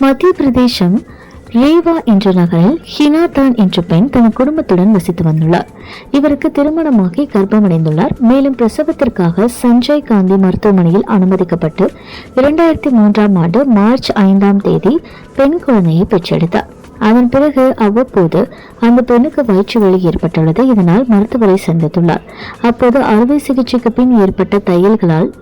மத்திய பிரதேசம் ரேவா என்ற நகரில் ஹினாதான் என்ற பெண் தன் குடும்பத்துடன் வசித்து வந்துள்ளார். இவருக்கு திருமணமாகி கர்ப்பமடைந்துள்ளார். மேலும் பிரசவத்திற்காக சஞ்சய் காந்தி மருத்துவமனையில் அனுமதிக்கப்பட்டு இரண்டாயிரத்தி மூன்றாம் ஆண்டு மார்ச் ஐந்தாம் தேதி பெண் குழந்தையை பெற்றெடுத்தார். அதன் பிறகு அவ்வப்போது அந்த பெண்ணுக்கு வயிற்று வலி ஏற்பட்டுள்ளது. இதனால் மருத்துவரை சந்தித்துள்ளார். அப்போது அறுவை சிகிச்சைக்கு பின் ஏற்பட்ட தையல்களால்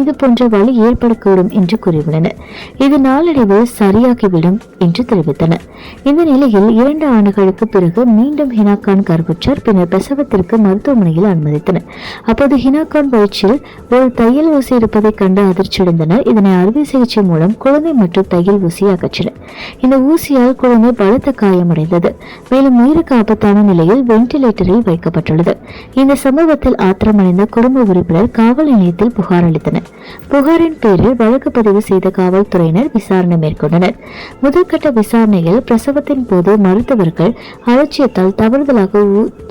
இது போன்ற வலி ஏற்படக்கூடும் என்று கூறியுள்ளனர் இது நாளடைவில் சரியாகிவிடும் என்று தெரிவித்தனர் இந்த நிலையில் இரண்டு ஆண்டுகளுக்கு பிறகு மீண்டும் ஹினாகான் கருவுற்றார். பின்னர் பிரசவத்திற்கு மருத்துவமனையில் அனுமதித்தனர். அப்போது ஹினாகான் வயிற்றில் ஒரு தையல் ஊசி இருப்பதை கண்டு அதிர்ச்சியடைந்தனர். இதனை அறுவை சிகிச்சை மூலம் குழந்தை மற்றும் தையல் ஊசியை அகற்றினர். இந்த ஊசியால் குழந்தை பலத்த காயமடைந்தது. மேலும் உயிருக்கு ஆபத்தான நிலையில் வென்டிலேட்டரில் வைக்கப்பட்டுள்ளது. இந்த சம்பவத்தில் ஆத்திரமடைந்த குடும்ப உறுப்பினர் காவல் நிலையத்தில் புகார் அளித்தனர். புகாரின் பேரில் வழக்கு பதிவு செய்த காவல்துறையினர் விசாரணை மேற்கொண்டனர். முதற்கட்ட விசாரணையில் பிரசவத்தின் போது மருத்துவர்கள் அலட்சியத்தால் தவறுதலாக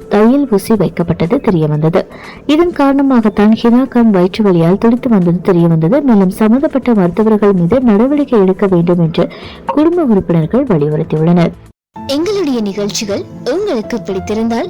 தையில் ஊசி வைக்கப்பட்டது தெரியவந்தது. இதன் காரணமாகத்தான் ஹினாகான் வயிற்று வலியால் துடித்து வந்தது தெரியவந்தது. மேலும் சம்பந்தப்பட்ட மருத்துவர்கள் மீது நடவடிக்கை எடுக்க வேண்டும் என்று குடும்ப உறுப்பினர்கள் வலியுறுத்தியுள்ளனர். எங்களுடைய நிகழ்ச்சிகள் உங்களுக்கு பிடித்திருந்தால்